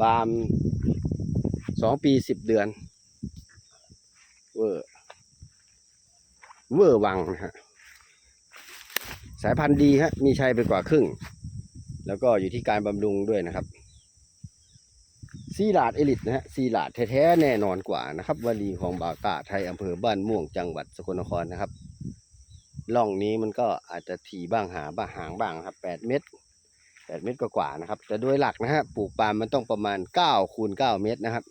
ปามสองปีสิบเดือน เวอร์เวอร์วังนะฮะสายพันธุ์ดีฮะมีชัยไปกว่าครึ่ง แล้วก็อยู่ที่การบำรุงด้วยนะครับ ซีลาดเอลิทนะฮะซีลาดแท้ๆแน่นอนกว่านะครับวลีของบ่าวตาไทยอำเภอบ้านม่วงจังหวัดสกลนครนะครับล่องนี้มันก็อาจจะถี่บ้างหาบ้างหางบ้างครับแปดเมตร ดเมตรกว่าๆนะครับ แต่โดยหลักนะฮะปลูกปาล์มมันต้องประมาณเก้าคูณเก้าเมตรนะครับ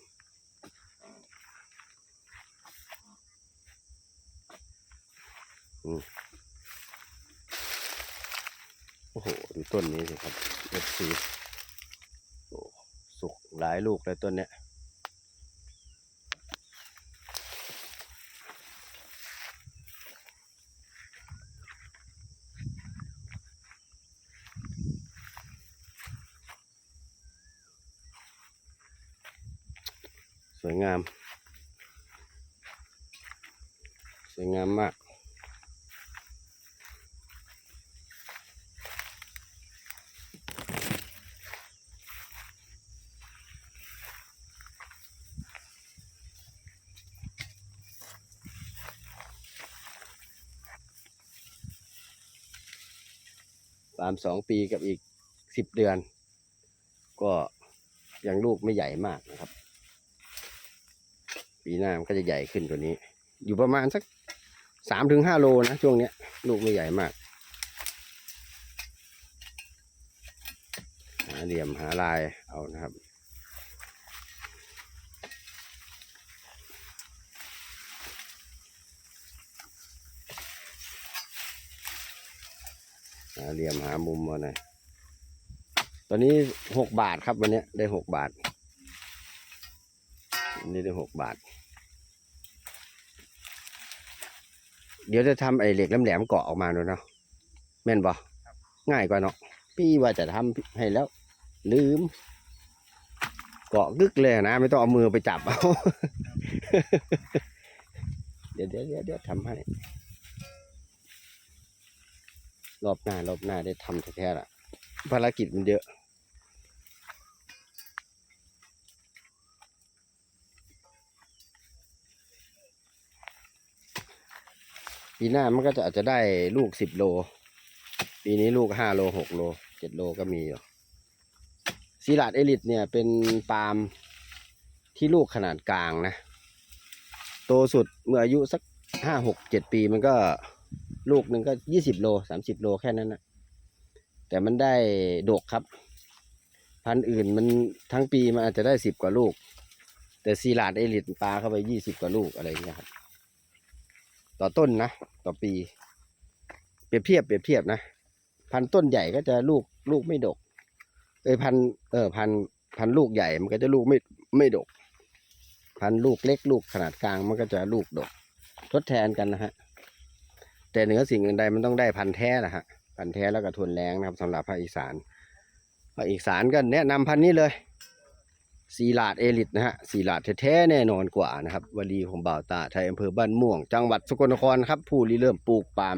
โอ้โหดูต้นนี้สิครับเอฟซีโอ้สุกหลายลูกเลยต้นเนี้ย สวยงาม สวยงามมากปามสองปีกับอีกสิบเดือน ก็ยังลูกไม่ใหญ่มากนะครับ ปีหน้ามันก็จะใหญ่ขึ้นกว่านี้ อยู่ประมาณสักสามถึงห้าโลนะช่วงเนี้ย ลูกไม่ใหญ่มาก หาเหลี่ยมหาลายเอานะครับหาเหลี่ยมหามุมมาหน่อยตอนนี้หกบาทครับวันนี้ได้หกบาท วันนี้ได้หกบาท เดี๋ยวจะทำไอ้เหล็กแหลมๆเกาะออกมาดูเนาะแม่นบ่ง่ายกว่าเนาะพี่ว่าจะทำให้แล้ว ลืม เกาะกึกเลยนะ ไม่ต้องเอามือไปจับเอาเดี๋ยวเดี๋ยวเดี๋ยวทำให้ รอบหน้ารอบหน้าได้ทำแท้ๆละภารกิจมันเยอะ ปีหน้ามันก็จะอาจจะได้ลูกสิบโล ปีนี้ลูกห้าโลหกโลเจ็ดโลก็มีอยู่ซีลาดเอลิทเนี่ยเป็นปาล์มที่ลูกขนาดกลางนะ โตสุดเมื่ออายุสักห้าหกเจ็ดปีมันก็ลูกหนึ่งก็ยี่สิบโลสามสิบโลแค่นั้นนะแต่มันได้ดกครับ พันธุ์อื่นมันทั้งปีมันอาจจะได้สิบกว่าลูก แต่ซีลาดเอลิทปลาเข้าไปยี่สิบกว่าลูกอะไรอย่างเงี้ยครับ ต่อต้นนะ ต่อปี เปรียบเทียบเปรียบเทียบนะ พันธุ์ต้นใหญ่ก็จะลูกลูกไม่ดก เอยพันเออพันพันลูกใหญ่มันก็จะลูกไม่ไม่ดก พันลูกเล็กลูกขนาดกลางมันก็จะลูกดก ทดแทนกันนะฮะ แต่เหนือสิ่งอื่นใดมันต้องได้พันแท้นะฮะ พันแท้แล้วก็ทนแรงนะครับสำหรับภาคอีสานภาคอีสานก็แนะนำพันนี้เลย สีหลาดเอลิทนะฮะสีหลาดแท้ๆแน่นอนกว่านะครับวลีของบ่าวตาไทยอำเภอบ้านม่วง จังหวัดสกลนครครับ ผู้ริเริ่มปลูกปาล์ม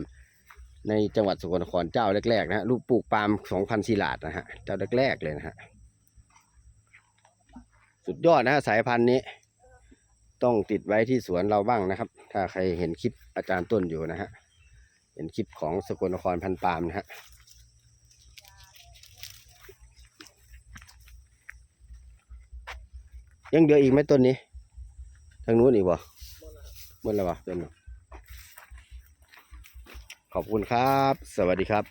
ในจังหวัดสกลนครเจ้าแรกๆนะฮะลูกปลูกปาล์มสองพันสีหลาดนะฮะเจ้าแรกๆเลยนะฮะสุดยอดนะฮะสายพันธุ์นี้ ต้องติดไว้ที่สวนเราบ้างนะครับ ถ้าใครเห็นคลิปอาจารย์ต้นอยู่นะฮะเห็นคลิปของสกลนครพันปาล์มนะฮะ ยังเหลืออีกไหมต้นนี้ ทางนู้นอีกบ่หมดแล้วบ่ต้นขอบคุณครับ สวัสดีครับ